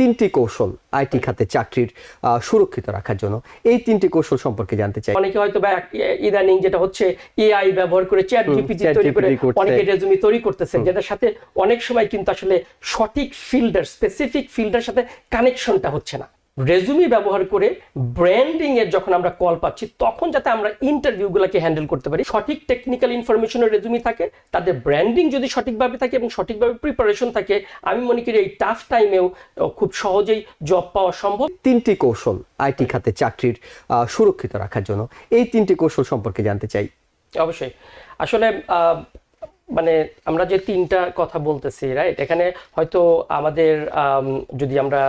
তিনটি কৌশল আইটি খাতে চাকরির সুরক্ষিত রাখার জন্য। এই তিনটি কৌশল সম্পর্কে জানতে চাই। অনেকে হয়তো বা ইদানিং যেটা হচ্ছে এআই ব্যবহার করে চ্যাট জিপিটি তৈরি করে অনেকে রেজুমি তৈরি করতেছেন যেটার সাথে অনেক সময় কিন্তু আসলে সঠিক ফিল্ডার স্পেসিফিক ফিল্ডের সাথে কানেকশনটা হচ্ছে না। রেজুমি ব্যবহার করে ব্র্যান্ডিং এর যখন আমরা কল পাচ্ছি তখন যাতে আমরা ইন্টারভিউগুলোকে হ্যান্ডেল করতে পারি। সঠিক টেকনিক্যাল ইনফরমেশনের রেজুমি থাকে তাদের ব্র্যান্ডিং যদি সঠিকভাবে থাকে এবং সঠিকভাবে প্রিপারেশন থাকে আমি মনে করি এই টাফ টাইমেও খুব সহজেই জব পাওয়া সম্ভব। তিনটি কৌশল আইটি খাতে চাকরির সুরক্ষিত রাখার জন্য। এই তিনটি কৌশল সম্পর্কে জানতে চাই। অবশ্যই। আসলে আহ, মানে আমরা যে তিনটা কথা বলতেছি রাইট এখানে হয়তো আমাদের যদি আমরা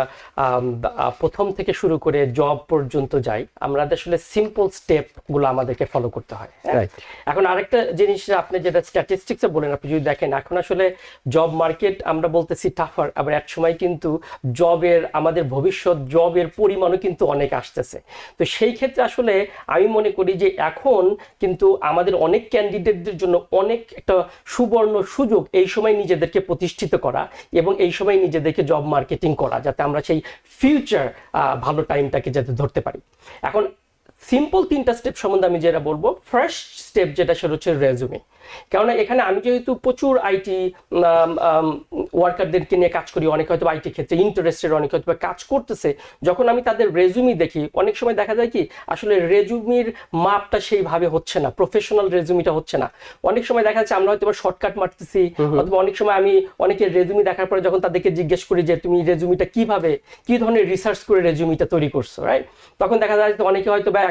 প্রথম থেকে শুরু করে জব পর্যন্ত যাই আমরা আসলে সিম্পল স্টেপগুলো আমাদেরকে ফলো করতে হয় হ্যাঁ? এখন আরেকটা জিনিস আপনি যেটা স্ট্যাটিস্টিক্সে বলেন আপনি যদি দেখেন এখন আসলে জব মার্কেট আমরা বলতেছি টাফার আবার এক সময় কিন্তু জবের আমাদের ভবিষ্যৎ জবের পরিমাণও কিন্তু অনেক আসতেছে। তো সেই ক্ষেত্রে আসলে আমি মনে করি যে এখন কিন্তু আমাদের অনেক ক্যান্ডিডেটদের জন্য অনেক একটা সুবর্ণ সুযোগ এই সময় নিজেদেরকে প্রতিষ্ঠিত করা এবং এই সময় নিজেদেরকে জব মার্কেটিং করা, যাতে আমরা সেই ফিউচার ভালো টাইমটাকে যাতে ধরতে পারি। এখন সিম্পল তিনটা স্টেপ সম্বন্ধে আমি যেটা বলব। ফার্স্ট স্টেপ যেটা, সেটা হচ্ছে রেজুমে কেননা এখানে আমি যেহেতু প্রচুর আইটি ওয়ার্কারদেরকে নিয়ে কাজ করি অনেক হয়তো আইটি ক্ষেত্রে ইন্টারেস্টেড অনেক হয়তো কাজ করতেছে। যখন আমি তাদের রেজুমি দেখি অনেক সময় দেখা যায় কি আসলে রেজুমির মাপটা সেইভাবে হচ্ছে না প্রফেশনাল রেজুমিটা হচ্ছে না। অনেক সময় দেখা যাচ্ছে আমরা হয়তো শর্টকাট মারতেছি অথবা অনেক সময় আমি অনেকের রেজুমি দেখার পরে যখন তাদেরকে জিজ্ঞেস করি যে তুমি রেজুমিটা কীভাবে কি ধরনের রিসার্চ করে রেজুমিটা তৈরি করছ? রাইট তখন দেখা যায় অনেকে হয়তো বা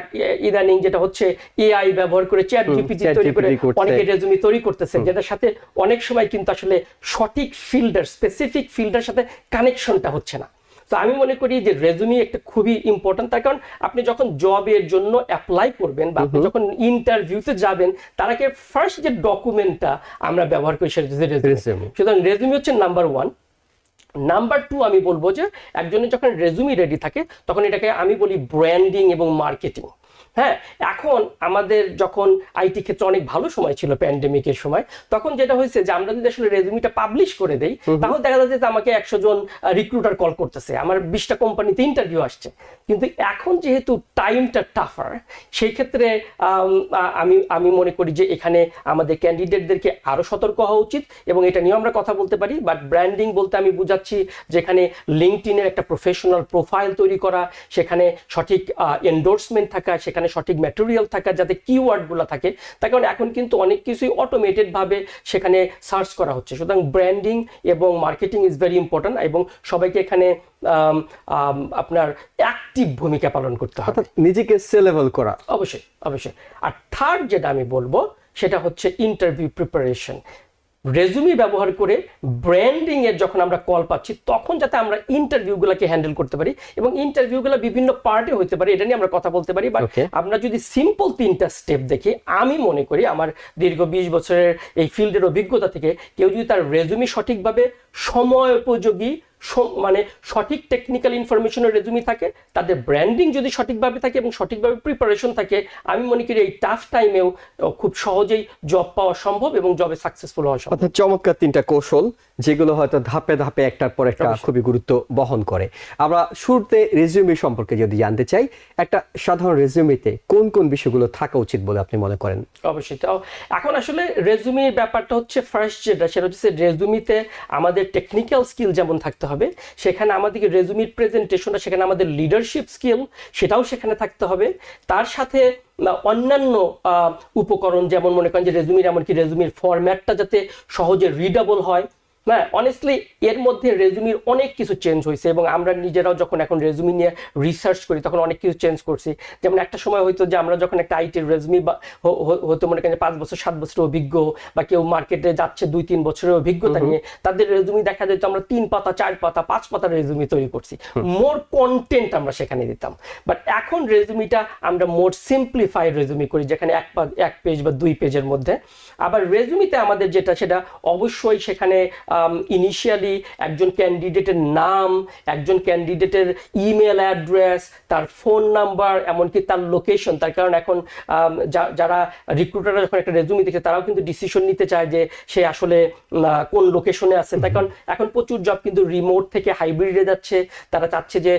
ইদানিং যেটা হচ্ছে এআই ব্যবহার করে চ্যাট জিপিটি তৈরি করে অনেকে রেজুমি তৈরি করতেছে যেটার সাথে অনেক সময় কিন্তু আসলে সঠিক ফিল্ডার স্পেসিফিক ফিল্ডের সাথে কানেকশনটা হচ্ছে না। তো আমি মনে করি যে রেজুমি একটা খুবই ইম্পর্টেন্ট তার কারণ আপনি যখন জবের জন্য অ্যাপ্লাই করবেন বা আপনি যখন ইন্টারভিউতে যাবেন তার আগে ফার্স্ট যে ডকুমেন্টটা আমরা ব্যবহার করি সেটা হচ্ছে রেজুমি সুতরাং রেজুমি হচ্ছে নাম্বার ওয়ান নাম্বার টু আমি বলব যে একজনের যখন রেজুমি রেডি থাকে তখন এটাকে আমি বলি ব্র্যান্ডিং এবং মার্কেটিং হ্যাঁ এখন আমাদের যখন আইটি ক্ষেত্রে অনেক ভালো সময় ছিল প্যান্ডেমিকের সময় তখন যেটা হয়েছে যে আমরা যদি আসলে রেজুমিটা পাবলিশ করে দেই তাহলে দেখা যাচ্ছে যে আমাকে একশো জন রিক্রুটার কল করতেছে। আমার বিশটা কোম্পানিতে ইন্টারভিউ আসছে। কিন্তু এখন যেহেতু টাইমটা টাফার সেই ক্ষেত্রে আমি আমি মনে করি যে এখানে আমাদের ক্যান্ডিডেটদেরকে আরও সতর্ক হওয়া উচিত এবং এটা নিয়েও আমরা কথা বলতে পারি। বাট ব্র্যান্ডিং বলতে আমি বুঝাচ্ছি যেখানে লিঙ্কটিনের একটা প্রফেশনাল প্রোফাইল তৈরি করা সেখানে সঠিক এন্ডোর্সমেন্ট থাকা সেখানে সঠিক ম্যাটেরিয়াল থাকা যাতে কিওয়ার্ডগুলো থাকে তার কারণ এখন কিন্তু অনেক কিছুই অটোমেটেড ভাবে সেখানে সার্চ করা হচ্ছে। সুতরাং ব্র্যান্ডিং এবং মার্কেটিং ইজ ভেরি ইম্পর্ট্যান্ট এবং সবাইকে এখানে আপনার অ্যাক্টিভ ভূমিকা পালন করতে হবে। নিজেকে সেলেবল করা। অবশ্যই অবশ্যই। আর থার্ড যেটা আমি বলব সেটা হচ্ছে ইন্টারভিউ প্রিপারেশন রেজুমি ব্যবহার করে ব্র্যান্ডিংয়ের যখন আমরা কল পাচ্ছি তখন যাতে আমরা ইন্টারভিউগুলোকে হ্যান্ডেল করতে পারি এবং ইন্টারভিউগুলো বিভিন্ন পার্টে হতে পারে এটা নিয়ে আমরা কথা বলতে পারি। বাট আমরা যদি সিম্পল তিনটা স্টেপ দেখি আমি মনে করি আমার দীর্ঘ বিশ বছরের এই ফিল্ডের অভিজ্ঞতা থেকে কেউ যদি তার রেজুমি সঠিকভাবে সময় উপযোগী মানে সঠিক টেকনিক্যাল ইনফরমেশনের রেজুমি থাকে তাদের ব্র্যান্ডিং যদি সঠিকভাবে থাকে এবং সঠিকভাবে প্রিপারেশন থাকে আমি মনে করি এই টাফ টাইমেও খুব সহজেই জব পাওয়া সম্ভব এবং জবে সাকসেসফুল হওয়া সম্ভব। অর্থাৎ চমৎকার তিনটা কৌশল যেগুলো হয়তো ধাপে ধাপে একটার পর একটা খুবই গুরুত্ব বহন করে। আমরা শুরুতে রেজিউমি সম্পর্কে যদি জানতে চাই একটা সাধারণ রেজিউমিতে কোন কোন বিষয়গুলো থাকা উচিত বলে আপনি মনে করেন? অবশ্যই। তো এখন আসলে রেজুমির ব্যাপারটা হচ্ছে ফার্স্ট যেটা সেটা হচ্ছে রেজুমিতে আমাদের টেকনিক্যাল স্কিল যেমন থাকতে হবে, সেখানে আমাদেরকে রেজুমির প্রেজেন্টেশনটা সেখানে আমাদের লিডারশিপ স্কিল সেটাও সেখানে থাকতে হবে। তার সাথে অন্যান্য উপকরণ যেমন মনে করেন যে রেজুমির এমনকি রেজুমির ফরম্যাটটা যাতে সহজে রিডেবল হয় হ্যাঁ অনেস্টলি এর মধ্যে রেজুমির অনেক কিছু চেঞ্জ হয়েছে এবং আমরা নিজেরাও যখন এখন রেজুমি নিয়ে রিসার্চ করি তখন অনেক কিছু চেঞ্জ করছি। যেমন একটা সময় হয়তো যে আমরা যখন একটা আইটির রেজুমি বা হয়তো মনে করেন পাঁচ বছর সাত বছরের অভিজ্ঞ বা কেউ মার্কেটে যাচ্ছে দুই তিন বছরের অভিজ্ঞতা নিয়ে তাদের রেজুমি দেখা যেত আমরা তিন পাতা চার পাতা পাঁচ পাতার রেজুমি তৈরি করছি। মোর কন্টেন্ট আমরা সেখানে দিতাম। বাট এখন রেজুমিটা আমরা মোর সিম্পলিফাইড রেজুমি করি যেখানে এক এক পেজ বা দুই পেজের মধ্যে। আবার রেজুমিতে আমাদের যেটা সেটা অবশ্যই সেখানে ইনিশিয়ালি একজন ক্যান্ডিডেটের নাম, একজন ক্যান্ডিডেটের ইমেল অ্যাড্রেস তার ফোন নাম্বার এমনকি তার লোকেশন তার কারণ এখন যারা রিক্রুটাররা যখন একটা রেজুমি দেখে তারাও কিন্তু ডিসিশন নিতে চায় যে সে আসলে কোন লোকেশনে আছে। তার কারণ এখন প্রচুর জব কিন্তু রিমোট থেকে হাইব্রিডে যাচ্ছে। তারা চাচ্ছে যে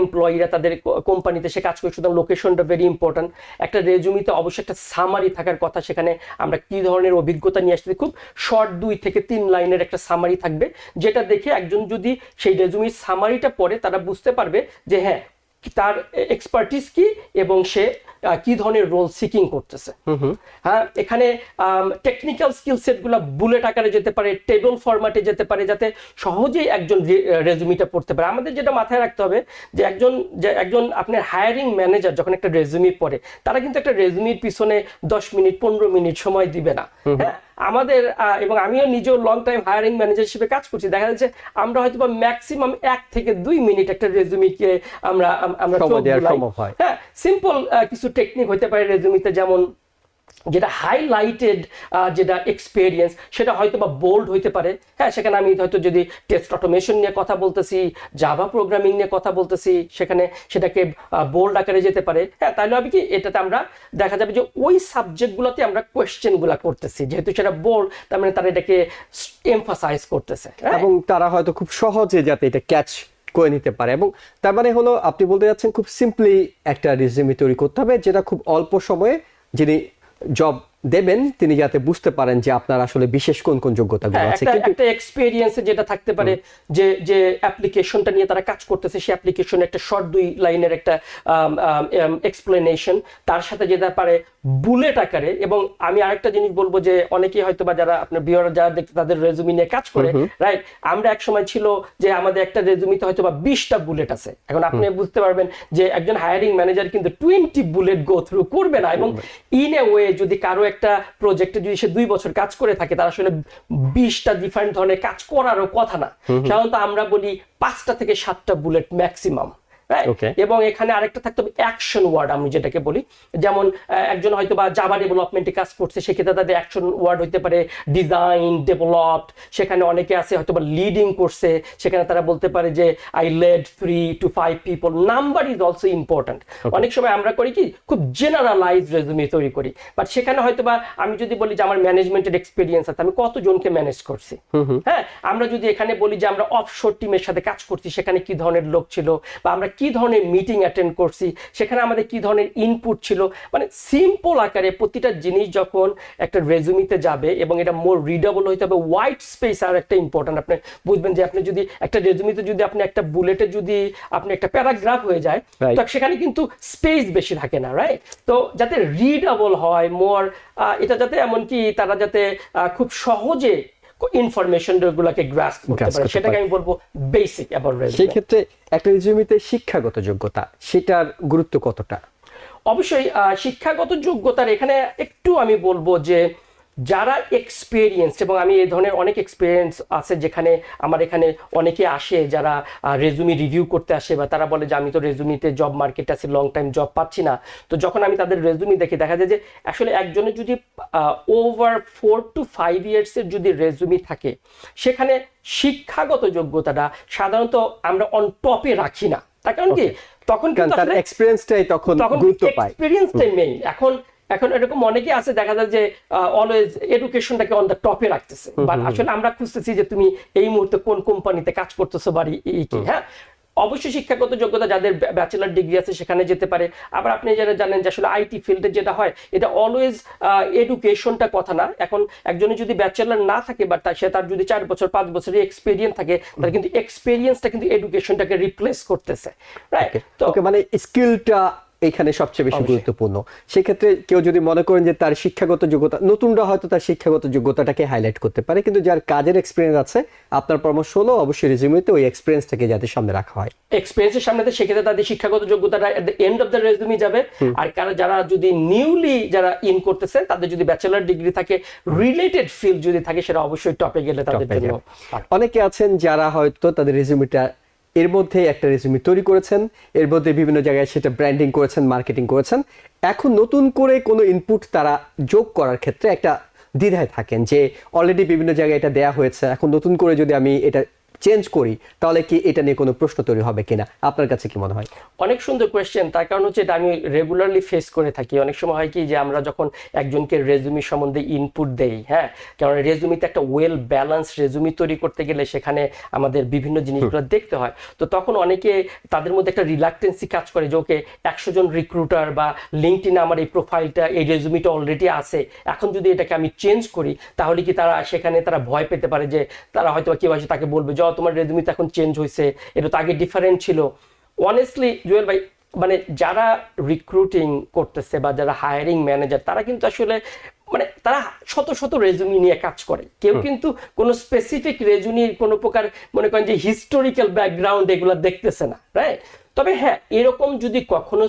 এমপ্লয়িরা তাদের কোম্পানিতে সে কাজ করে সুতরাং লোকেশনটা ভেরি ইম্পর্ট্যান্ট একটা রেজুমিতে অবশ্যই একটা সামারি থাকার কথা সেখানে আমরা কি ধরনের অভিজ্ঞতা নিয়ে আসছি, খুব শর্ট দুই থেকে তিন লাইনের একটা সামারি থাকবে, যেটা দেখে একজন যদি সেই রেজুমির সামারিটা পড়ে, তারা বুঝতে পারবে যে হ্যাঁ তার এক্সপার্টিস কি এবং সে কি ধরনের রোল সিকিং করতেছে? হ্যাঁ এখানে টেকনিক্যাল স্কিল সেটগুলো বুলেট আকারে যেতে পারে টেবল ফরম্যাটে যেতে পারে যাতে সহজেই একজন রেজুমিটা পড়তে পারে। আমাদের যেটা মাথায় রাখতে হবে যে একজন যে একজন আপনার হায়ারিং ম্যানেজার যখন একটা রেজুমি পড়ে তারা কিন্তু একটা রেজুমির পিছনে দশ মিনিট পনেরো মিনিট সময় দিবে না। হ্যাঁ আমাদের এবং আমিও নিজেও লং টাইম হায়ারিং ম্যানেজার হিসেবে কাজ করছি। দেখা যাচ্ছে আমরা হয়তো বা ম্যাক্সিমাম এক থেকে দুই মিনিট একটা রেজুমিকে আমরা আমরা হয়। হ্যাঁ সিম্পল কিছু টেকনিক হতে পারে রেজুমিতে যেমন যেটা হাইলাইটেড যেটা এক্সপেরিয়েন্স সেটা হয়তো বা বোল্ড হইতে পারে। হ্যাঁ সেখানে আমি হয়তো যদি টেস্ট অটোমেশন নিয়ে কথা বলতেছি জাভা প্রোগ্রামিং নিয়ে কথা বলতেছি, সেখানে সেটাকে বোল্ড আকারে যেতে পারে। হ্যাঁ তাহলে হবে কি? এটাতে আমরা দেখা যাবে যে ওই সাবজেক্টগুলোতে আমরা কোয়েশ্চেনগুলো করতেছি। যেহেতু সেটা বোল্ড তার মানে তারা এটাকে এমফাসাইজ করতেছে। হ্যাঁ? এবং তারা হয়তো খুব সহজে যাতে এটা ক্যাচ করে নিতে পারে। এবং তার মানে হলো, আপনি বলতে যাচ্ছেন খুব সিম্পলি একটা রিজিউমি তৈরি করতে হবে, যেটা খুব অল্প সময়ে যিনি জব দেবেন তিনি যাতে বুঝতে পারেন যে আপনার আসলে বিশেষ কোন কোন যোগ্যতাগুলো হ্যাঁ, আছে। কিন্তু একটা এক্সপেরিয়েন্সে যেটা থাকতে পারে যে যে অ্যাপ্লিকেশনটা নিয়ে তারা কাজ করতেছে সেই অ্যাপ্লিকেশন একটা শর্ট দুই লাইনের একটা এক্সপ্লেনেশন তার সাথে যেতে পারে বুলেট আকারে। এবং আমি আরেকটা জিনিস বলব যে অনেকেই হয়তো বা যারা আপনার বিওরা যারা দেখতে তাদের রেজুমি নিয়ে কাজ করে রাইট আমরা এক সময় ছিল যে আমাদের একটা রেজুমিতে হয়তো বা বিশটা বুলেট আছে। এখন আপনি বুঝতে পারবেন যে একজন হায়ারিং ম্যানেজার কিন্তু টোয়েন্টি বুলেট গো থ্রু করবে না। এবং ইন এ ওয়ে যদি কারও একটা প্রজেক্টে যদি সে দুই বছর কাজ করে থাকে তার আসলে বিশটা ডিফারেন্ট ধরনের কাজ করারও কথা না। সাধারণত আমরা বলি পাঁচটা থেকে সাতটা বুলেট ম্যাক্সিমাম Okay. এবং এখানে আরেকটা থাকতে হবে অ্যাকশন ওয়ার্ড আমি যেটাকে বলি। যেমন একজন হয়তো বা জাভা ডেভেলপমেন্টে কাজ করছে সেক্ষেত্রে তাদের অ্যাকশন ওয়ার্ড হইতে পারে ডিজাইন ডেভেলপড সেখানে অনেকে আছে হয়তো বা লিডিং করছে সেখানে তারা বলতে পারে যে I led three two five people number is also important অনেক সময় আমরা করি কি খুব জেনারেলাইজ রেজুমি তৈরি করি। বাট সেখানে হয়তো বা আমি যদি বলি যে আমার ম্যানেজমেন্টের এক্সপিরিয়েন্স আছে আমি কতজনকে ম্যানেজ করছি? হ্যাঁ? আমরা যদি এখানে বলি যে আমরা অফশোর টিমের সাথে কাজ করছি সেখানে কি ধরনের লোক ছিল? বা আমরা কি ধরনের মিটিং অ্যাটেন্ড করছি সেখানে আমাদের কি ধরনের ইনপুট ছিল মানে সিম্পল আকারে প্রতিটা জিনিস যখন একটা রেজুমিতে যাবে এবং এটা মোর রিডেবল হইতে হবে হোয়াইট স্পেস আর একটা ইম্পর্টেন্ট আপনি বুঝবেন যে আপনি যদি একটা রেজুমিতে যদি আপনি একটা বুলেটে যদি আপনি একটা প্যারাগ্রাফ হয়ে যায় তো সেখানে কিন্তু স্পেস বেশি থাকে না রাইট তো যাতে রিডেবল হয় মোর এটা যাতে এমনকি তারা যাতে খুব সহজে ইনফরমেশন গুলোকে গ্রাস করতে পারে। সেটাকে আমি বলব বেসিক অ্যাবাউট সেই ক্ষেত্রে একটা রেজুমেতে শিক্ষাগত যোগ্যতা সেটার গুরুত্ব কতটা? অবশ্যই আহ, শিক্ষাগত যোগ্যতার এখানে একটু আমি বলব যে যারা এক্সপিরিয়েন্স এবং আমি এই ধরনের অনেক এক্সপিরিয়েন্স আছে যেখানে আমার এখানে অনেকে আসে যারা রেজুমি রিভিউ করতে আসে বা তারা বলে যে আমি তো রেজুমিতে জব মার্কেটে আছি লং টাইম জব পাচ্ছি না। তো যখন আমি তাদের রেজুমি দেখি দেখা যায় যে আসলে একজনের যদি ওভার ফোর টু ফাইভ ইয়ার্সের যদি রেজুমি থাকে সেখানে শিক্ষাগত যোগ্যতাটা সাধারণত আমরা অন টপে রাখি না। তার কারণ কি? তখন তার এক্সপিরিয়েন্সটাই তখন তখন গুরুত্ব পায়। এক্সপিরিয়েন্সটাই মেইন এখন এখন এরকম অনেকে আছে দেখা যায় যে অলওয়েজ এডুকেশনটাকে অন দ্য টপে রাখতেছে। বাট আসলে আমরা খুঁজতেছি যে তুমি এই মুহূর্তে কোন কোম্পানিতে কাজ করতেছো বা কি হ্যাঁ? অবশ্যই শিক্ষাগত যোগ্যতা যাদের ব্যাচেলার ডিগ্রি আছে সেখানে যেতে পারে। আবার আপনি যারা জানেন যে আসলে আইটি ফিল্ডে যেটা হয় এটা অলওয়েজ এডুকেশনটা কথা না। এখন একজনের যদি ব্যাচেলার না থাকে বা তার সে তার যদি চার বছর পাঁচ বছরের এক্সপিরিয়েন্স থাকে তাহলে কিন্তু এক্সপিরিয়েন্সটা কিন্তু এডুকেশনটাকে রিপ্লেস করতেছে রাইট তো ওকে মানে স্কিলটা এখানে সবচেয়ে বেশি গুরুত্বপূর্ণ। সেক্ষেত্রে কেউ যদি মনে করেন যে তার শিক্ষাগত যোগ্যতা নতুনরা হয়তো তার শিক্ষাগত যোগ্যতাটাকে হাইলাইট করতে পারে কিন্তু যার কাজের এক্সপিরিয়েন্স আছে আপনার পরামর্শ হলো অবশ্যই রেজিউমিতে ওই এক্সপিরিয়েন্সটাকে যাতে সামনে রাখা হয়। এক্সপিরিয়েন্সের সামনে সেক্ষেত্রে তাদের শিক্ষাগত যোগ্যতাটা at the end of the resume যাবে। আর কারা যারা যদি নিউলি যারা ইন করতেছে তাদের যদি ব্যাচেলার ডিগ্রি থাকে রিলেটেড ফিল্ড যদি থাকে সেটা অবশ্যই টপে গেলে তাদের জন্য অনেকে আছেন যারা হয়তো তাদের রেজিউমিটা এর মধ্যে একটা রেজুমি তৈরি করেছেন, এর মধ্যে বিভিন্ন জায়গায় সেটা ব্র্যান্ডিং করেছেন মার্কেটিং করেছেন। এখন নতুন করে কোনো ইনপুট তারা যোগ করার ক্ষেত্রে একটা দ্বিধায় থাকেন যে অলরেডি বিভিন্ন জায়গায় এটা দেয়া হয়েছে, এখন নতুন করে যদি আমি এটা চেঞ্জ করি তাহলে কি এটা নিয়ে কোনো প্রশ্ন তৈরি হবে কিনা? আপনার কাছে কি মনে হয়? অনেক সুন্দর কোয়েশ্চেন তার কারণ হচ্ছে এটা আমি রেগুলারলি ফেস করে থাকি। অনেক সময় হয় কি যে আমরা যখন একজনকে রেজুমি সম্বন্ধে ইনপুট দেই হ্যাঁ? কারণ রেজুমিতে একটা ওয়েল ব্যালেন্স রেজুমি তৈরি করতে গেলে সেখানে আমাদের বিভিন্ন জিনিসগুলো দেখতে হয়। তো তখন অনেকে তাদের মধ্যে একটা রিলাক্টেন্সি কাজ করে যে ওকে একশো জন রিক্রুটার বা লিঙ্কটিনে আমার এই প্রোফাইলটা এই রেজুমিটা অলরেডি আছে। এখন যদি এটাকে আমি চেঞ্জ করি তাহলে কি তারা সেখানে তারা ভয় পেতে পারে যে তারা হয়তো কেউ আসে তাকে বলবে যে "ও, তোমার রেজুমিতে এখন চেঞ্জ হয়েছে এটা তো আগে ডিফারেন্ট ছিল। অনেস্টলি জুয়েল ভাই মানে যারা রিক্রুটিং করতেছে বা যারা হায়ারিং ম্যানেজার তারা কিন্তু আসলে মানে তারা শত শত রেজুমি নিয়ে কাজ করে। কেউ কিন্তু কোনো স্পেসিফিক রেজুমির কোনো প্রকার মনে করেন যে হিস্টোরিক্যাল ব্যাকগ্রাউন্ড এগুলো দেখতেছে না রাইট তবে হ্যাঁ এরকম যদি কখনো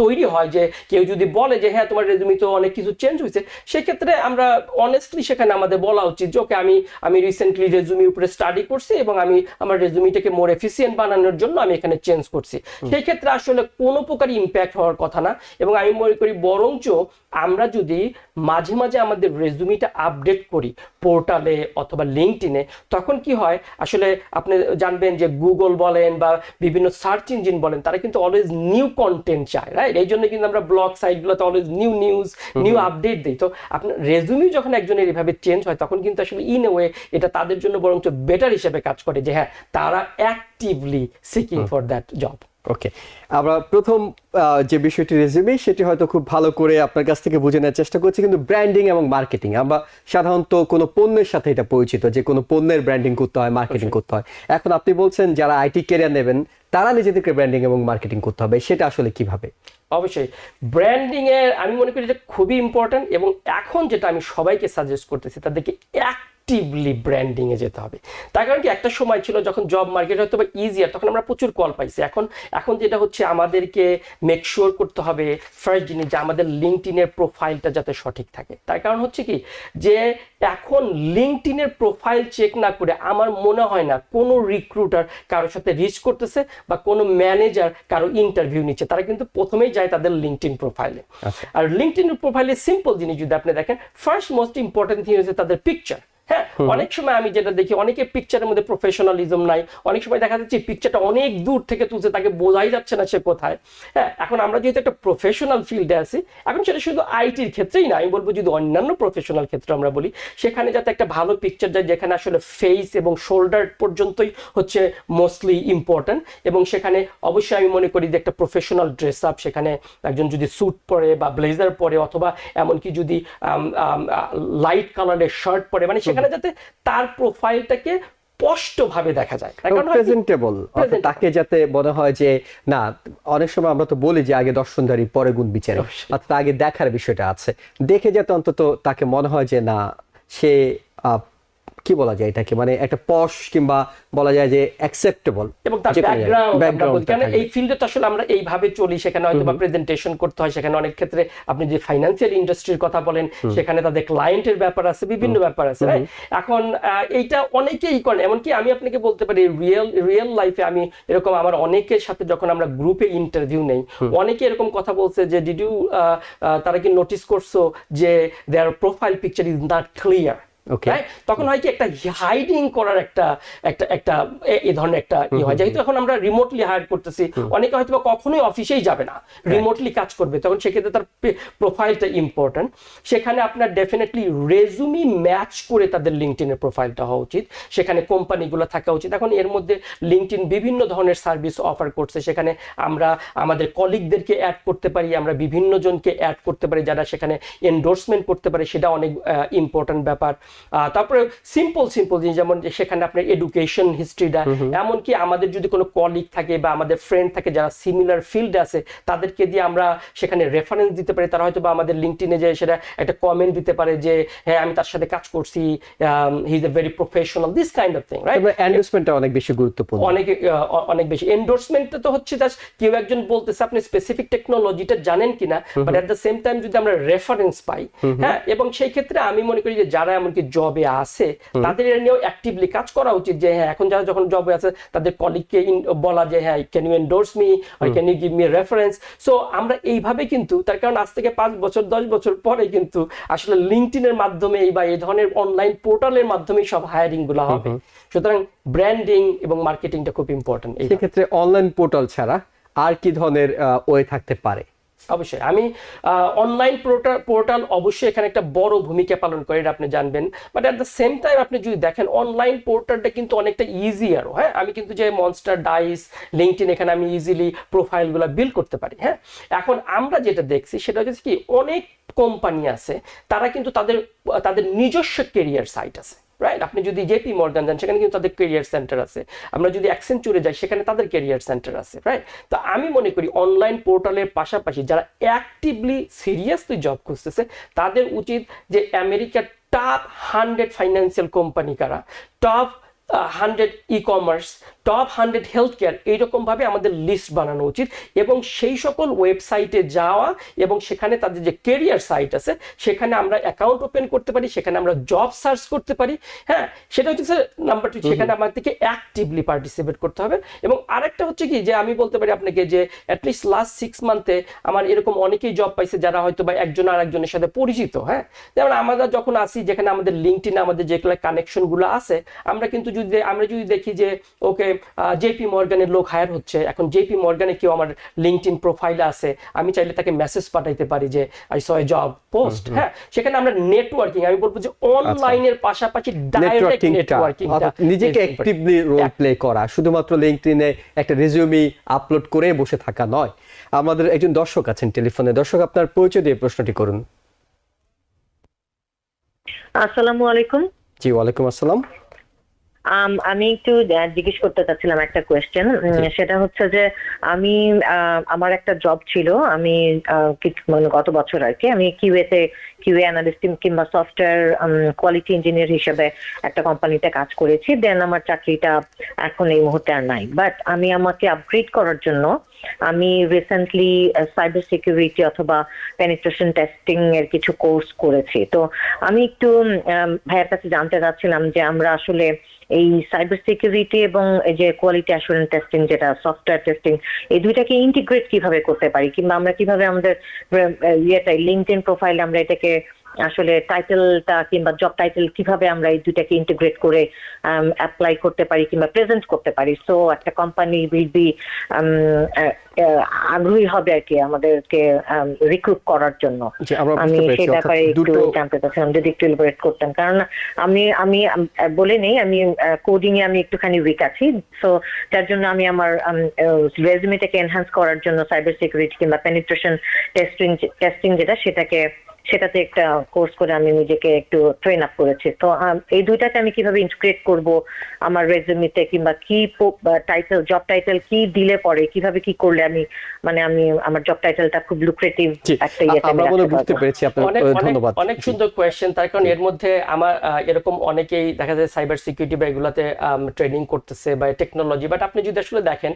তৈরি হয় যে কেউ যদি বলে যে হ্যাঁ তোমার রেজুমি তো অনেক কিছু চেঞ্জ হয়েছে সেক্ষেত্রে আমরা অনেস্টলি সেখানে আমাদের বলা উচিত যে ওকে আমি আমি রিসেন্টলি রেজুমি উপরে স্টাডি করছি এবং আমি আমার রেজুমিটাকে মোর এফিসিয়েন্ট বানানোর জন্য আমি এখানে চেঞ্জ করছি। সেই ক্ষেত্রে আসলে কোনো প্রকার ইম্প্যাক্ট হওয়ার কথা না এবং আমি মনে করি বরঞ্চ আমরা যদি মাঝে মাঝে আমাদের রেজুমিটা আপডেট করি পোর্টালে অথবা লিঙ্কটিনে তখন কি হয়? আসলে আপনি জানবেন যে গুগল বলেন বা বিভিন্ন সার্চ ইঞ্জিন বলেন তারা কিন্তু অলওয়েজ নিউ কন্টেন্ট চায় রাইট এই জন্য কিন্তু আমরা blog সাইটগুলোতে always new news new update দিই। তো আপনার রেজুমি যখন একজনের এভাবে চেঞ্জ হয় তখন কিন্তু আসলে ইন এ ওয়ে এটা তাদের জন্য বরঞ্চ বেটার হিসেবে কাজ করে যে হ্যাঁ তারা actively seeking for that job okay আমরা প্রথম যে বিষয়টি রেজিউমি সেটি হয়তো খুব ভালো করে আপনার কাছ থেকে বুঝে নেওয়ার চেষ্টা করছি কিন্তু ব্র্যান্ডিং এবং মার্কেটিং আমরা সাধারণত কোনো পণ্যের সাথে এটা পরিচিত যে কোনো পণ্যের ব্র্যান্ডিং করতে হয় মার্কেটিং করতে হয়। এখন আপনি বলছেন যারা আইটি ক্যারিয়ার নেবেন তারা নিজেদেরকে ব্র্যান্ডিং এবং মার্কেটিং করতে হবে সেটা আসলে কীভাবে? অবশ্যই। ব্র্যান্ডিং এর আমি মনে করি যে খুবই ইম্পর্ট্যান্ট এবং এখন যেটা আমি সবাইকে সাজেস্ট করতেছি তাদেরকে অ্যাক্টিভলি ব্র্যান্ডিং এ যেতে হবে। তার কারণ কি একটা সময় ছিল যখন জব মার্কেট হয়তো বা ইজিয়ার তখন আমরা প্রচুর কল পাইছি। এখন এখন যেটা হচ্ছে আমাদেরকে মেক শিওর করতে হবে ফার্স্ট জিনিস যে আমাদের লিঙ্কটিনের প্রোফাইলটা যাতে সঠিক থাকে। তার কারণ হচ্ছে কি যে এখন লিঙ্কটিনের প্রোফাইল চেক না করে আমার মনে হয় না কোনো রিক্রুটার কারোর সাথে রিচ করতেছে বা কোনো ম্যানেজার কারও ইন্টারভিউ নিচ্ছে। তারা কিন্তু প্রথমেই যায় তাদের লিঙ্কটিন প্রোফাইলে আচ্ছা। আর লিঙ্কটিন প্রোফাইলে সিম্পল জিনিস যদি আপনি দেখেন ফার্স্ট মোস্ট ইম্পর্টেন্ট থিং হচ্ছে তাদের পিকচার হ্যাঁ অনেক সময় আমি যেটা দেখি অনেকে পিকচারের মধ্যে প্রফেশনালিজম নাই। অনেক সময় দেখা যাচ্ছে পিকচারটা অনেক দূর থেকে তুলছে তাকে বোঝাই যাচ্ছে না সে কোথায়। হ্যাঁ এখন আমরা যেহেতু একটা প্রফেশনাল ফিল্ডে আছি এখন সেটা শুধু আইটির ক্ষেত্রেই না আমি বলব যদি অন্যান্য প্রফেশনাল ক্ষেত্রে আমরা বলি সেখানে যাতে একটা ভালো পিকচার যায় যেখানে আসলে ফেস এবং শোল্ডার পর্যন্তই হচ্ছে মোস্টলি ইম্পর্ট্যান্ট এবং সেখানে অবশ্যই আমি মনে করি যে একটা প্রফেশনাল ড্রেস আপ সেখানে একজন যদি স্যুট পরে বা ব্লেজার পরে অথবা এমনকি যদি লাইট কালারের শার্ট পরে মানে সেখানে যাতে তার প্রোফাইলটাকে স্পষ্টভাবে দেখা যায়। প্রেজেন্টেবল তাকে যাতে মনে হয় যে না অনেক সময় আমরা তো বলি যে আগে দর্শনধারী পরে গুণ বিচারে। অর্থাৎ আগে দেখার বিষয়টা আছে। দেখে যাতে অন্তত তাকে মনে হয় যে না সে আহ, কি বলা যায় এটাকে? মানে একটা পশ কিংবা বলা যায় যে অ্যাকসেপ্টেবল এবং তার ব্যাকগ্রাউন্ড কেন এই ফিল্ডে তো আসলে আমরা এইভাবে চলি সেখানে হয়তো বা প্রেজেন্টেশন করতে হয় সেখানে অনেক ক্ষেত্রে আপনি যে ফাইন্যান্সিয়াল ইন্ডাস্ট্রির কথা বলেন সেখানে তাদের ক্লায়েন্টের ব্যাপার আছে বিভিন্ন ব্যাপার আছে? এখন এইটা অনেকেই করেন। এমনকি আমি আপনাকে বলতে পারি রিয়েল রিয়েল লাইফে আমি এরকম আমার অনেকের সাথে যখন আমরা গ্রুপে ইন্টারভিউ নেই অনেকে এরকম কথা বলছে যে ডিড ইউ তারা কি নোটিস করছ যে their profile picture is not clear? তখন হয় কি একটা হাইডিং করার একটা একটা একটা এই ধরনের একটা ই হয়। যেহেতু এখন আমরা রিমোটলি হায়ার করতেছি অনেকে হয়তো কখনোই অফিসেই যাবে না। রিমোটলি কাজ করবে। তখন সেক্ষেত্রে তার প্রোফাইলটা ইম্পর্ট্যান্ট সেখানে আপনার ডেফিনেটলি রেজুমি ম্যাচ করে তাদের লিঙ্কটিনের প্রোফাইলটা হওয়া উচিত। সেখানে কোম্পানিগুলো থাকা উচিত। এখন এর মধ্যে লিঙ্কটিন বিভিন্ন ধরনের সার্ভিস অফার করছে। সেখানে আমরা আমাদের কলিগদেরকে অ্যাড করতে পারি। আমরা বিভিন্ন জনকে অ্যাড করতে পারি যারা সেখানে এন্ডোর্সমেন্ট করতে পারে। সেটা অনেক ইম্পর্ট্যান্ট ব্যাপার। তারপরে সিম্পল সিম্পল জিনিস যেমন সেখানে আপনার এডুকেশন হিস্ট্রিটা এমনকি আমাদের যদি কোনো কলিগ থাকে বা আমাদের ফ্রেন্ড থাকে যারা সিমিলার ফিল্ডে আছে তাদেরকে দিয়ে আমরা সেখানে রেফারেন্স দিতে পারি। তারা হয়তো বা আমাদের লিঙ্কটিনে যে সেটা একটা কমেন্ট দিতে পারে যে হ্যাঁ আমি তার সাথে কাজ করছি he is a very professional this kind of thing right এন্ডোর্সমেন্টটা অনেক বেশি গুরুত্বপূর্ণ। অনেক অনেক বেশি। এন্ডোর্সমেন্ট তো হচ্ছে জাস্ট কেউ একজন বলতেছে আপনি স্পেসিফিক টেকনোলজিটা জানেন কিনা? But at the same time যদি আমরা রেফারেন্স পাই হ্যাঁ এবং সেই ক্ষেত্রে আমি মনে করি যে যারা এমনকি জবে আছে তাদের এটা নিয়েও অ্যাক্টিভলি কাজ করা উচিত যে হ্যাঁ এখন যারা যখন জবে আছে তাদের কলিগকে বলা যে হ্যাঁ can you endorse me can you give me reference so আমরা এইভাবে কিন্তু তার কারণ আজ থেকে পাঁচ বছর দশ বছর পরে কিন্তু আসলে লিঙ্কটিনের মাধ্যমে বা এই ধরনের অনলাইন পোর্টালের মাধ্যমে সব হায়ারিংগুলো হবে। সুতরাং ব্র্যান্ডিং এবং মার্কেটিংটা খুব ইম্পর্টেন্ট এই সেক্ষেত্রে অনলাইন পোর্টাল ছাড়া আর কি ধরনের ওয়ে থাকতে পারে? অবশ্যই। আমি অনলাইন পোর্টাল পোর্টাল অবশ্যই এখানে একটা বড় ভূমিকা পালন করে, এটা আপনি জানবেন। But at the same time আপনি যদি দেখেন অনলাইন পোর্টালটা কিন্তু অনেকটা ইজি আরও হ্যাঁ? আমি কিন্তু যে মনস্টার ডাইস লিঙ্কটিন এখানে আমি ইজিলি প্রোফাইলগুলো বিল্ড করতে পারি হ্যাঁ? এখন আমরা যেটা দেখছি, সেটা হচ্ছে কি, অনেক কোম্পানি আছে, তারা কিন্তু তাদের তাদের নিজস্ব কেরিয়ার সাইট আছে। রাইট আপনি যদি জেপি মর্গান যান, সেখানে কিন্তু তাদের কেরিয়ার সেন্টার আছে। আমরা যদি অ্যাক্সেঞ্চুরে যাই, সেখানে তাদের কেরিয়ার সেন্টার আছে রাইট তো আমি মনে করি অনলাইন পোর্টালের পাশাপাশি যারা অ্যাক্টিভলি সিরিয়াসলি জব খুঁজতেছে, তাদের উচিত যে আমেরিকার টপ হান্ড্রেড ফাইন্যান্সিয়াল কোম্পানি কারা? Top hundred e commerce top hundred health care এইরকমভাবে আমাদের লিস্ট বানানো উচিত এবং সেই সকল ওয়েবসাইটে যাওয়া এবং সেখানে তাদের যে কেরিয়ার সাইট আছে সেখানে আমরা অ্যাকাউন্ট ওপেন করতে পারি সেখানে আমরা জব সার্চ করতে পারি। হ্যাঁ সেটা হচ্ছে নাম্বার টু সেখানে আমাদেরকে অ্যাক্টিভলি পার্টিসিপেট করতে হবে এবং আরেকটা হচ্ছে কি যে আমি বলতে পারি আপনাকে যে অ্যাটলিস্ট লাস্ট সিক্স মান্থে আমার এরকম অনেকেই জব পাইছে যারা হয়তো বা একজন আর একজনের সাথে পরিচিত হ্যাঁ। যেমন আমরা যখন আসি যেখানে আমাদের লিঙ্কটিন আমাদের যেগুলো কানেকশনগুলো আছে আমরা কিন্তু যদি আমরা যদি দেখি যে ওকে জেপি মর্গানের লোক হায়ার হচ্ছে এখন জেপি মর্গানে কেউ আমার লিঙ্কড ইন প্রোফাইলে আছে আমি চাইলে তাকে মেসেজ পাঠাইতে পারি যে আই সয় জব পোস্ট হ্যাঁ সেখানে আমরা নেটওয়ার্কিং আমি বলব যে অনলাইনের পাশাপাশি ডাইরেক্ট নেটওয়ার্কিং নিজেকে অ্যাক্টিভলি রোল প্লে করা শুধুমাত্র লিঙ্কডইনে একটা রেজিউমি আপলোড করে বসে থাকা নয়। আমাদের একজন দর্শক আছেন টেলিফোনে। দর্শক আপনার পরিচয় দিয়ে প্রশ্নটি করুন। আসসালামু আলাইকুম। জি ওয়ালাইকুম আসসালাম। আম, একটু জিজ্ঞেস করতে চাচ্ছিলাম একটা কোয়েশ্চেন সেটা হচ্ছে যে আমি আমার একটা জব ছিল আমি মানে গত বছর আর কি আমি কিউএতে কিউএ অ্যানালিস্ট কিংবা সফটওয়্যার কোয়ালিটি ইঞ্জিনিয়ার হিসেবে একটা কোম্পানিতে কাজ করেছি দেন আমার চাকরিটা এখন এই মুহূর্তে আর নাই বাট আমি আমাকে আপগ্রেড করার জন্য আমি রিসেন্টলি সাইবার সিকিউরিটি অথবা পেনিট্রেশন টেস্টিং এর কিছু কোর্স করেছি তো আমি একটু ভাইয়ের কাছে জানতে চাচ্ছিলাম যে আমরা আসলে এই সাইবার সিকিউরিটি এবং যে কোয়ালিটি অ্যাসুরেন্স টেস্টিং যেটা সফটওয়্যার টেস্টিং এই দুইটাকে ইন্টিগ্রেট কীভাবে করতে পারি? কিংবা আমরা কীভাবে আমাদের ইয়েটাই লিঙ্কড ইন প্রোফাইলে আমরা এটাকে আসলে টাইটেলটা কিংবা জব টাইটেল কীভাবে আমরা এই দুইটাকে ইন্টিগ্রেট করে অ্যাপ্লাই করতে পারি কিংবা প্রেজেন্ট করতে পারি? সো একটা কোম্পানি উইল বি আগ্রহী হবে আর কি আমাদেরকে রিক্রুট করার জন্য। আমি সেই ব্যাপারে একটু জানতে চাচ্ছিলাম যদি একটু এলিবারেট করতাম কারণ আমি আমি বলে নেই আমি কোডিং এ আমি একটুখানি উইক আছি। সো তার জন্য আমি আমার রেজুমেটাকে এনহ্যান্স করার জন্য সাইবার সিকিউরিটি কিংবা পেনিট্রেশন টেস্টিং টেস্টিং যেটা সেটাকে সেটাতে একটা কোর্স করে আমি নিজেকে একটু ট্রেন আপ করেছি। তো এই দুইটাকে আমি কীভাবে ইন্টিগ্রেট করব আমার রেজুমিতে কিংবা কি টাইটেল জব টাইটেল কি দিলে পরে কীভাবে কি করলে আমি মানে আমি আমার জব টাইটেলটা খুব লুক্রেটিভ একটা ইয়েতে আমরা আমি মনে বুঝতে পেরেছি আপনার অনেক ধন্যবাদ। অনেক সুন্দর কোয়েশ্চেন তার কারণ এর মধ্যে আমার আহ, এরকম অনেকেই দেখা যায় সাইবার সিকিউরিটি বা এগুলাতে ট্রেনিং করতেছে বা টেকনোলজি বাট আপনি যদি আসলে দেখেন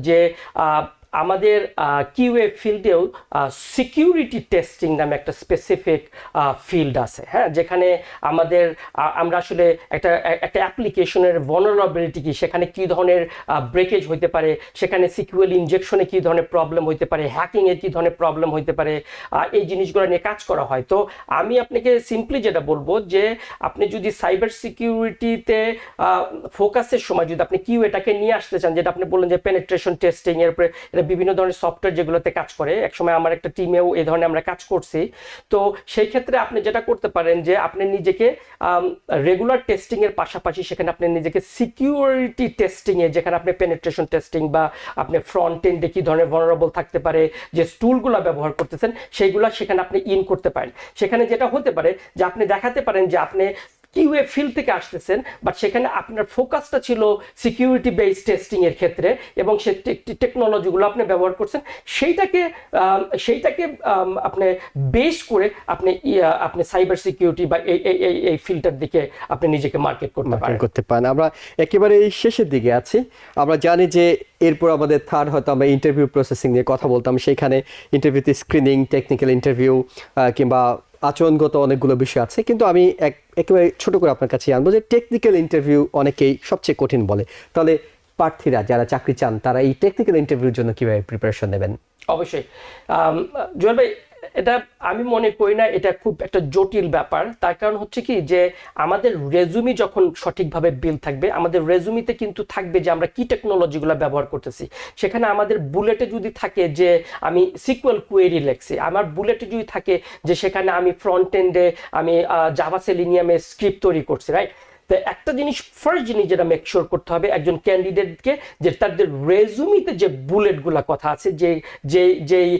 যে আহ, আমাদের কিউএ ফিল্ডেও সিকিউরিটি টেস্টিং নামে একটা স্পেসিফিক ফিল্ড আছে। হ্যাঁ যেখানে আমাদের আমরা আসলে একটা একটা অ্যাপ্লিকেশনের ভনারেবিলিটি কি, সেখানে কি ধরনের ব্রেকেজ হইতে পারে, সেখানে সিকিউএল ইনজেকশনে কি ধরনের প্রবলেম হইতে পারে হ্যাকিং এর কি ধরনের প্রবলেম হইতে পারে এই জিনিসগুলো নিয়ে কাজ করা হয়। তো আমি আপনাকে সিম্পলি যেটা বলব যে, আপনি যদি সাইবার সিকিউরিটিতে ফোকাসের সময় যদি আপনি কিউ এটাকে নিয়ে আসতে চান, যেটা আপনি বললেন যে পেনেট্রেশন টেস্টিং এর উপরে এটা বিভিন্ন ধরনের সফটওয়্যার যেগুলোতে কাজ করে। একসময় আমার একটা টিমেও এই ধরনের আমরা কাজ করছি। তো সেই ক্ষেত্রে আপনি যেটা করতে পারেন যে, আপনি নিজেকে রেগুলার টেস্টিং এর পাশাপাশি সেখানে আপনি নিজেকে সিকিউরিটি টেস্টিং এ, যেখানে আপনি পেনেট্রেশন টেস্টিং বা আপনি ফ্রন্ট এন্ডে কি ধরনের ভনারেবল থাকতে পারে, যে টুলগুলো ব্যবহার করতেছেন, সেইগুলো সেখানে আপনি ইন করতে পারেন। সেখানে যেটা হতে পারে যে, আপনি দেখাতে পারেন যে, আপনি কিউএ ফিল্ড থেকে আসতেছেন বাট সেখানে আপনার ফোকাসটা ছিল সিকিউরিটি বেসড টেস্টিং এর ক্ষেত্রে এবং সে টেকনোলজিগুলো আপনি ব্যবহার করছেন। সেইটাকে সেইটাকে আপনি বেস করে আপনি আপনি সাইবার সিকিউরিটি বা এই এই এই এই ফিল্ডটার দিকে আপনি নিজেকে মার্কেট করতে পারেন। করতে পারেন। আমরা একেবারে এই শেষের দিকে আছি। আমরা জানি যে এরপর আমাদের থার্ড হয়তো আমরা ইন্টারভিউ প্রসেসিং নিয়ে কথা বলতাম। সেখানে ইন্টারভিউতে স্ক্রিনিং টেকনিক্যাল ইন্টারভিউ কিংবা আচরণগত অনেকগুলো বিষয় আছে, কিন্তু আমি এক, একেবারে ছোট করে আপনার কাছে আনব যে টেকনিক্যাল ইন্টারভিউ অনেকেই সবচেয়ে কঠিন বলে। তাহলে প্রার্থীরা যারা চাকরি চান, তারা এই টেকনিক্যাল ইন্টারভিউর জন্য কীভাবে প্রিপারেশন নেবেন? অবশ্যই। জুয়েল ভাই এটা আমি মনে করি না, এটা খুব একটা জটিল ব্যাপার। তার কারণ হচ্ছে কি যে, আমাদের রেজুমি যখন সঠিকভাবে বিল থাকবে, আমাদের রেজুমিতে কিন্তু থাকবে যে আমরা কি টেকনোলজিগুলো ব্যবহার করতেছি। সেখানে আমাদের বুলেটে যদি থাকে যে, আমি সিকুয়েল কোয়েরি লেখছি, আমার বুলেটে যদি থাকে যে, সেখানে আমি ফ্রন্ট এন্ডে আমি জাভা সেলিনিয়ামে স্ক্রিপ্ট তৈরি করছি রাইট তো একটা জিনিস ফার্স্ট জিনিস যেটা মেকশোর করতে হবে একজন ক্যান্ডিডেটকে যে তাদের রেজুমিতে যে বুলেটগুলোর কথা আছে যে যে যেই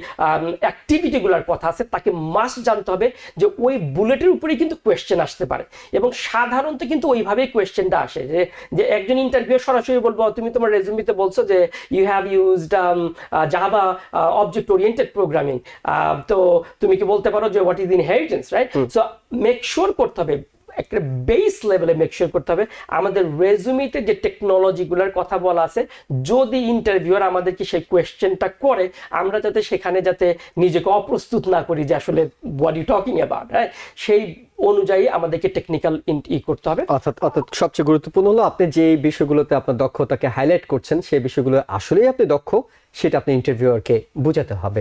অ্যাক্টিভিটিগুলোর কথা আছে তাকে মাস্ট জানতে হবে যে ওই বুলেটের উপরেই কিন্তু কোয়েশ্চেন আসতে পারে। এবং সাধারণত কিন্তু ওইভাবেই কোয়েশ্চেনটা আসে যে যে একজন ইন্টারভিউ সরাসরি বলব তুমি তোমার রেজুমিতে বলছো যে you have used Java object oriented programming তো তুমি কি বলতে পারো যে what is inheritance right so make sure করতে হবে। একটা বেস লেভেলে মেক শিওর করতে হবে। আমাদের রেজুমিতে যে টেকনোলজিগুলোর কথা বলা আছে, যদি ইন্টারভিউয়ার আমাদেরকে সেই কোয়েশ্চেনটা করে, আমরা যাতে সেখানে যাতে নিজেকে অপ্রস্তুত না করি যে আসলে ইউ টকিং অ্যাবাউট হ্যাঁ? সেই অনুযায়ী আমাদেরকে টেকনিক্যাল ই করতে হবে। অর্থাৎ অর্থাৎ সবচেয়ে গুরুত্বপূর্ণ হলো আপনি যে বিষয়গুলোতে আপনার দক্ষতাকে হাইলাইট করছেন, সেই বিষয়গুলো আসলেই আপনি দক্ষ, সেটা আপনি ইন্টারভিউয়ারকে বোঝাতে হবে।